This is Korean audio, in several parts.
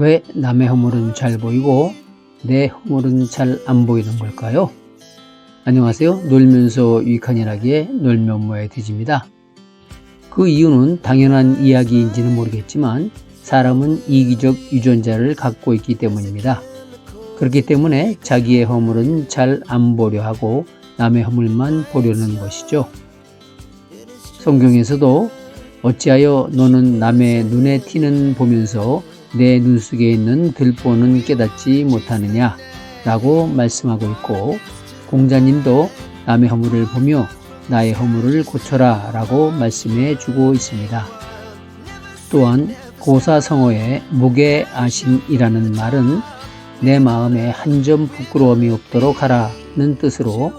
왜 남의 허물은 잘 보이고 내 허물은 잘 안 보이는 걸까요? 안녕하세요. 놀면서 유익한이라기의 놀면모의 뒤집니다. 그 이유는 당연한 이야기인지는 모르겠지만 사람은 이기적 유전자를 갖고 있기 때문입니다. 그렇기 때문에 자기의 허물은 잘 안 보려 하고 남의 허물만 보려는 것이죠. 성경에서도 어찌하여 너는 남의 눈에 튀는 보면서 내 눈 속에 있는 들보는 깨닫지 못하느냐 라고 말씀하고 있고 공자님도 남의 허물을 보며 나의 허물을 고쳐라 라고 말씀해 주고 있습니다. 또한 고사성어의 무게아심이라는 말은 내 마음에 한 점 부끄러움이 없도록 하라는 뜻으로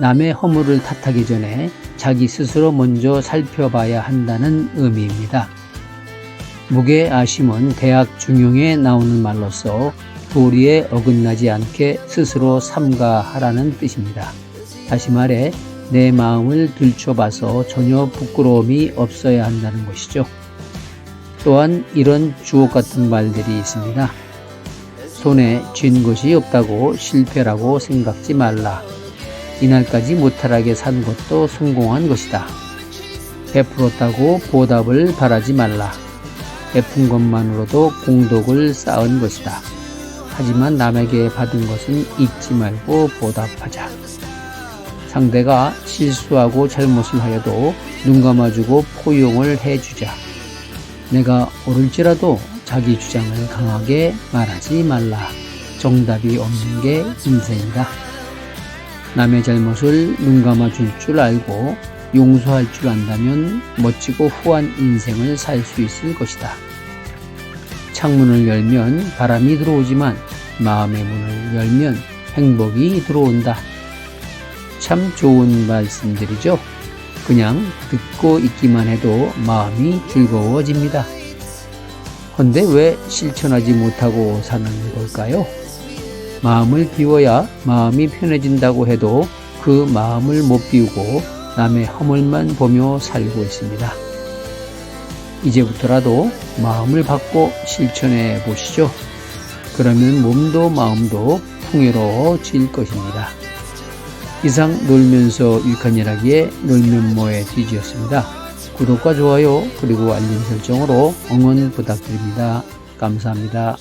남의 허물을 탓하기 전에 자기 스스로 먼저 살펴봐야 한다는 의미입니다. 무게아심은 대학 중용에 나오는 말로서 도리에 어긋나지 않게 스스로 삼가하라는 뜻입니다. 다시 말해 내 마음을 들춰봐서 전혀 부끄러움이 없어야 한다는 것이죠. 또한 이런 주옥 같은 말들이 있습니다. 손에 쥔 것이 없다고 실패라고 생각지 말라. 이날까지 무탈하게 산 것도 성공한 것이다. 베풀었다고 보답을 바라지 말라. 베푼 것만으로도 공덕을 쌓은 것이다. 하지만 남에게 받은 것은 잊지 말고 보답하자. 상대가 실수하고 잘못을 하여도 눈 감아주고 포용을 해주자. 내가 옳을지라도 자기 주장을 강하게 말하지 말라. 정답이 없는 게 인생이다. 남의 잘못을 눈 감아줄 줄 알고 용서할 줄 안다면 멋지고 후한 인생을 살 수 있을 것이다. 창문을 열면 바람이 들어오지만 마음의 문을 열면 행복이 들어온다. 참 좋은 말씀들이죠. 그냥 듣고 있기만 해도 마음이 즐거워집니다. 헌데 왜 실천하지 못하고 사는 걸까요? 마음을 비워야 마음이 편해진다고 해도 그 마음을 못 비우고 남의 허물만 보며 살고 있습니다. 이제부터라도 마음을 바꿔 실천해 보시죠. 그러면 몸도 마음도 풍요로워질 것입니다. 이상 놀면서 유익한 일하기에 놀면모의 뒤지였습니다. 구독과 좋아요 그리고 알림 설정으로 응원 부탁드립니다. 감사합니다.